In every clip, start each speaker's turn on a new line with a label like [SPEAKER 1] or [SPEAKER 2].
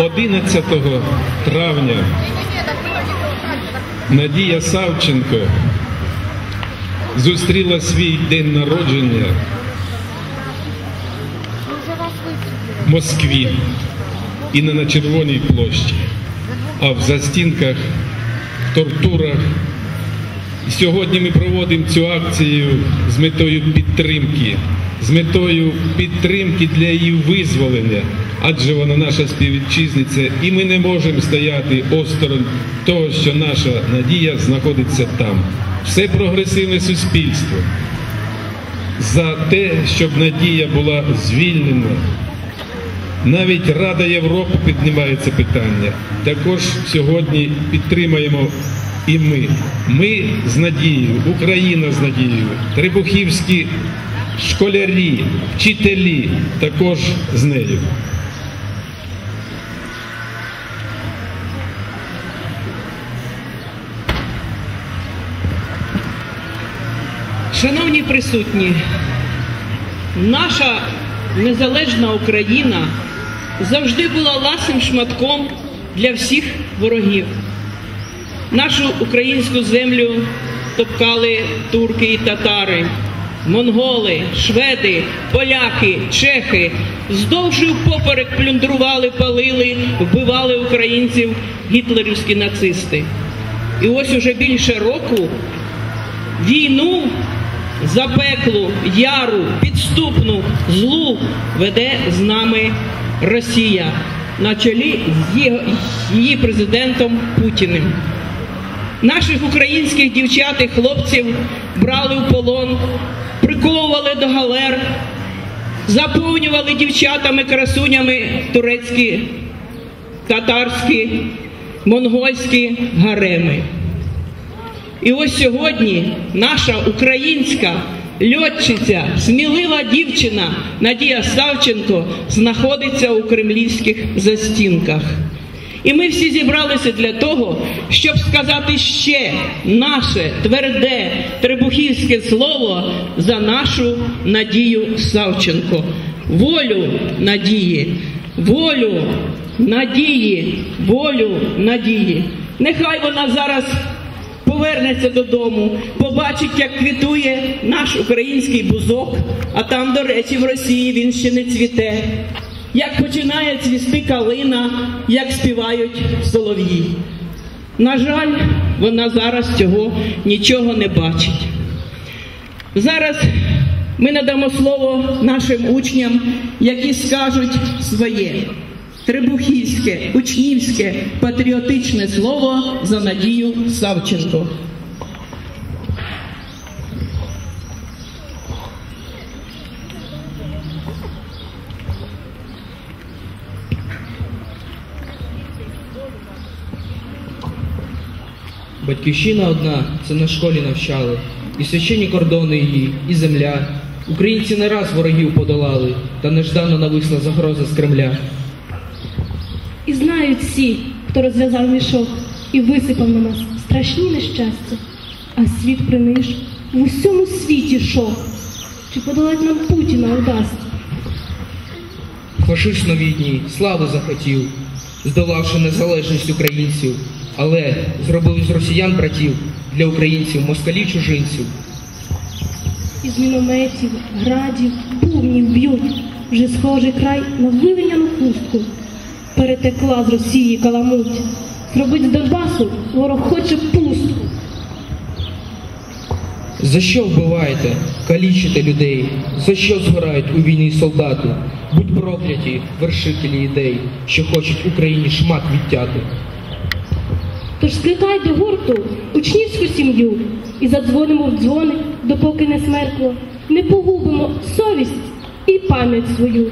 [SPEAKER 1] 11 травня Надія Савченко зустріла свій день народження в Москві і не на Червоній площі, а в застінках, тортурах. Сьогодні ми проводимо цю акцію з метою підтримки, з метою підтримки для її визволення, адже вона наша співвітчизниця, і ми не можемо стояти осторонь того, що наша надія знаходиться там. Все прогресивне суспільство за те, щоб надія була звільнена. Навіть Рада Європи піднімає це питання. Також сьогодні підтримаємо і ми. Ми з надією, Україна з надією, Требухівські школярі, вчителі також з нею.
[SPEAKER 2] Шановні присутні, наша незалежна Україна завжди була ласим шматком для всіх ворогів. Нашу українську землю топкали турки і татари, монголи, шведи, поляки, чехи, здовж і впоперек плюндрували, палили, вбивали українців гітлерівські нацисти. І ось уже більше року війну запеклу, яру, підступну, злу веде з нами Росія на чолі з її президентом Путіним. Наших українських дівчат і хлопців брали в полон, приковували до галер, заповнювали дівчатами, красунями турецькі, татарські, монгольські гареми. І ось сьогодні наша українська льотчиця, смілива дівчина Надія Савченко знаходиться у кремлівських застінках. І ми всі зібралися для того, щоб сказати ще наше тверде требухівське слово за нашу Надію Савченко. Волю надії, волю надії, волю надії. Нехай вона зараз повернеться додому, побачить, як квітує наш український бузок, а там, до речі, в Росії він ще не цвіте. Як починає цвісти калина, як співають солов'ї. На жаль, вона зараз цього нічого не бачить. Зараз ми надамо слово нашим учням, які скажуть своє трибухівське, учнівське, патріотичне слово за Надію Савченко.
[SPEAKER 3] Батьківщина одна, це на школі навчали, і священні кордони її, і земля. Українці не раз ворогів подолали, та неждано нависла загроза з Кремля.
[SPEAKER 4] І знають всі, хто розв'язав мішок і висипав на нас страшні нещастя, а світ приниж в усьому світі шок. Чи подолать нам Путіна удасться?
[SPEAKER 3] Фашист новітній слави захотів, здолавши незалежність українців, але зробив із росіян братів для українців москалів чужинців.
[SPEAKER 4] Із мінометів, градів, бубнів б'ють, вже схожий край на вивільняну хустку. Перетекла з Росії каламуть. Зробить з Донбасу ворог хоче пустку.
[SPEAKER 3] За що вбиваєте, калічите людей? За що згорають у війні солдати? Будь прокляті вершителі ідей, що хочуть Україні шмат відтяти.
[SPEAKER 4] Тож скликай до гурту учнівську сім'ю і задзвонимо в дзвони, допоки не смеркло. Не погубимо совість і пам'ять свою,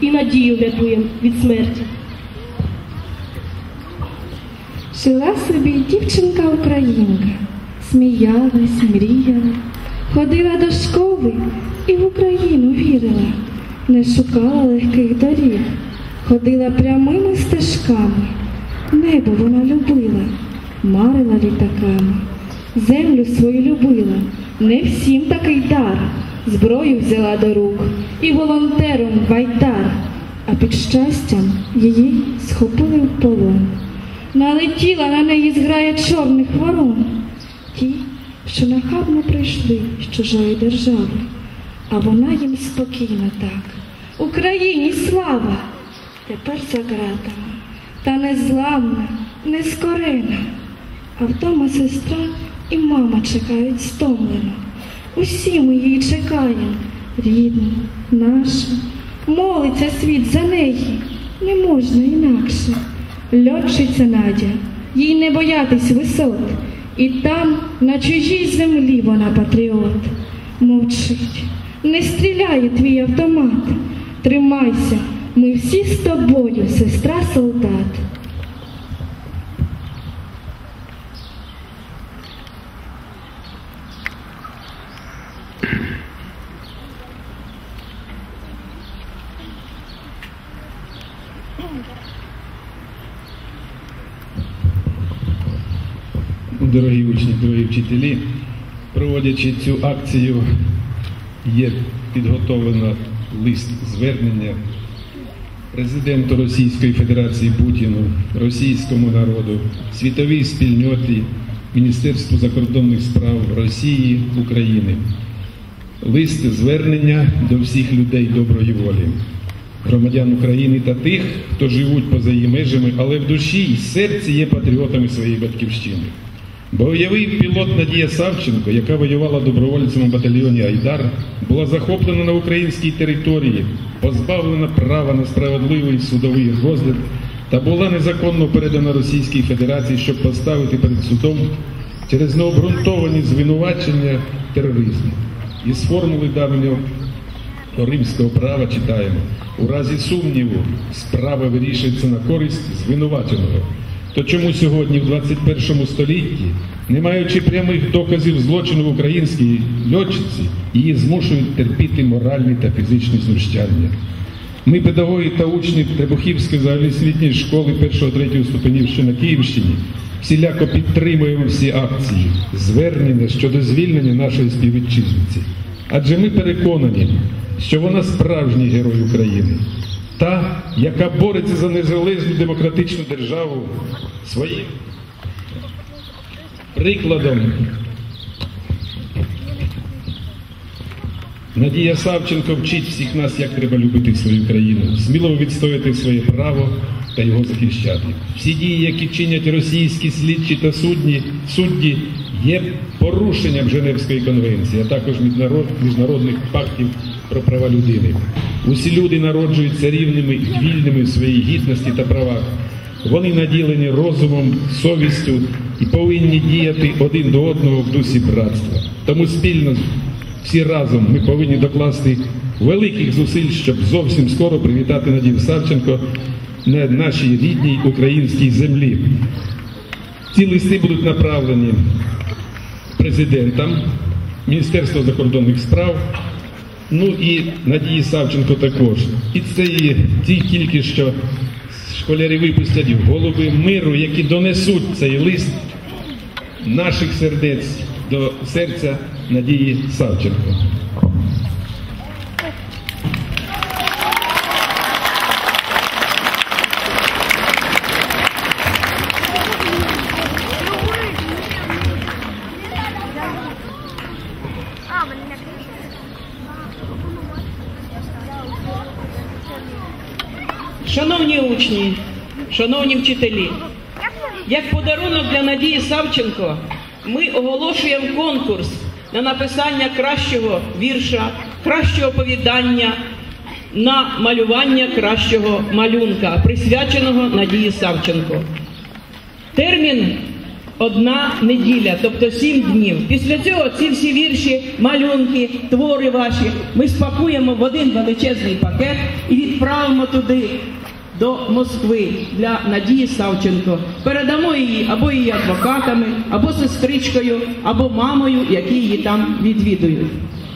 [SPEAKER 4] і надію врятуємо від смерті.
[SPEAKER 5] Жила собі дівчинка українка, сміялась, мріяла, ходила до школи і в Україну вірила, не шукала легких доріг, ходила прямими стежками, небо вона любила, марила літаками, землю свою любила, не всім такий дар, зброю взяла до рук і волонтером байдар. а під щастям її схопили в полон. Налетіла на неї зграя чорних ворон, ті, що нахабно прийшли з чужої держави, а вона їм спокійно так. Україні слава! Тепер за та незламна, нескорена. А вдома сестра і мама чекають стомлено. Усі ми її чекаємо, рідна, наша. Молиться світ за неї, не можна інакше. Льотчиця Надя, їй не боятись висот, і там, на чужій землі, вона патріот. Мовчить, не стріляє твій автомат. Тримайся, ми всі з тобою, сестра солдат.
[SPEAKER 1] Дорогі учні, дорогі вчителі, проводячи цю акцію, є підготовлено лист звернення президенту Російської Федерації Путіну, російському народу, світовій спільноті, Міністерству закордонних справ Росії, України. Лист звернення до всіх людей доброї волі, громадян України та тих, хто живуть поза її межами, але в душі і серці є патріотами своєї батьківщини. Бойовий пілот Надія Савченко, яка воювала добровольцем у батальйоні Айдар, була захоплена на українській території, позбавлена права на справедливий судовий розгляд та була незаконно передана Російській Федерації, щоб поставити перед судом через необґрунтовані звинувачення тероризму. Із формули давнього римського права читаємо: у разі сумніву справа вирішується на користь звинуваченого. То чому сьогодні, в 21 столітті, не маючи прямих доказів злочину в українській льотчиці, її змушують терпіти моральні та фізичні знущання? Ми, педагоги та учні Требухівської загальноосвітньої школи 1-3 ступенів, що на Київщині, всіляко підтримуємо всі акції, звернення щодо звільнення нашої співвітчизниці. Адже ми переконані, що вона справжній герой України, та, яка бореться за незалежну демократичну державу своїм прикладом. Надія Савченко вчить всіх нас, як треба любити свою країну, сміливо відстояти своє право та його захищати. Всі дії, які чинять російські слідчі та судні, судді, є порушенням Женевської конвенції, а також міжнародних пактів про права людини. Усі люди народжуються рівними і вільними в своїй гідності та правах. Вони наділені розумом, совістю і повинні діяти один до одного в дусі братства. Тому спільно всі разом ми повинні докласти великих зусиль, щоб зовсім скоро привітати Надію Савченко на нашій рідній українській землі. Ці листи будуть направлені президентам, Міністерству закордонних справ, ну і Надії Савченко також. І це і ті тільки що школярі випустять голуби миру, які донесуть цей лист наших сердець до серця Надії Савченко.
[SPEAKER 2] Шановні вчителі, як подарунок для Надії Савченко ми оголошуємо конкурс на написання кращого вірша, кращого оповідання, на малювання кращого малюнка, присвяченого Надії Савченко. Термін одна неділя, тобто сім днів. Після цього ці всі вірші, малюнки, твори ваші ми спакуємо в один величезний пакет і відправимо туди. До Москви для Надії Савченко передамо її або її адвокатами, або сестричкою, або мамою, які її там відвідують.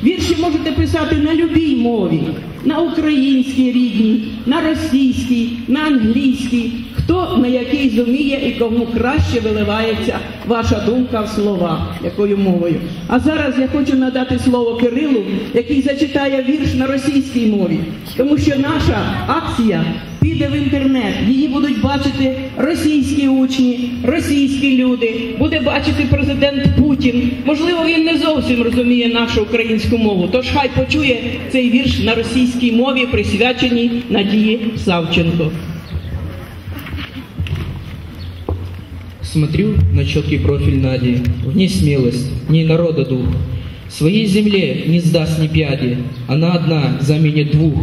[SPEAKER 2] Вірші можете писати на любій мові, на українській рідній, на російській, на англійській. хто на який зуміє і кому краще виливається ваша думка в слова, якою мовою. А зараз я хочу надати слово Кирилу, який зачитає вірш на російській мові, тому що наша акція піде в інтернет. Її будуть бачити російські учні, російські люди, буде бачити президент Путін. Можливо, він не зовсім розуміє нашу українську мову. Тож хай почує цей вірш на російській мові, присвяченій Надії Савченко.
[SPEAKER 3] Смотрю на четкий профиль Нади, в ней смелость, в ней народа дух. Своей земле не сдаст ни пяди, она одна заменит двух.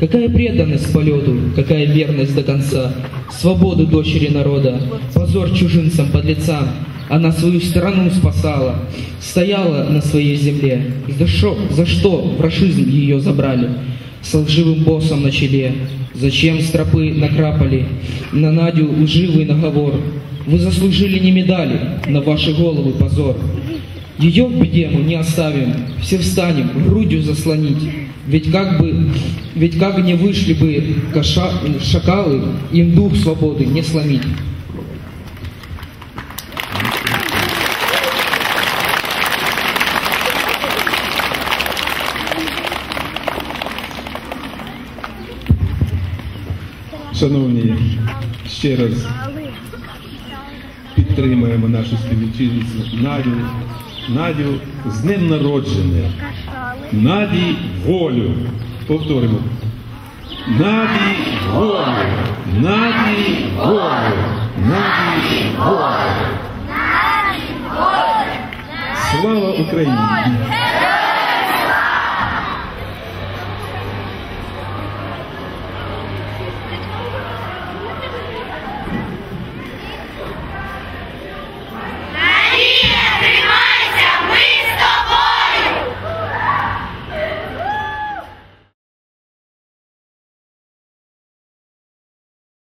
[SPEAKER 3] Какая преданность полету, какая верность до конца, свободу дочери народа, позор чужинцам, подлецам. Она свою страну спасала, стояла на своей земле. За, шо, за что фашизм ее забрали? С лживым боссом на челе. Зачем стропы накрапали на Надю лживый наговор? Вы заслужили не медали, на ваши головы позор. Ее в беде мы не оставим, все встанем, грудью заслонить. Ведь как бы, ведь как не вышли бы коша, шакалы, им дух свободы не сломить.
[SPEAKER 1] Шановні, ще раз підтримуємо нашу співвітчизницю Надю. Надю з днем народження. Наді волю. Повторимо. Наді волю. Наді волю. Наді волю. Слава Україні!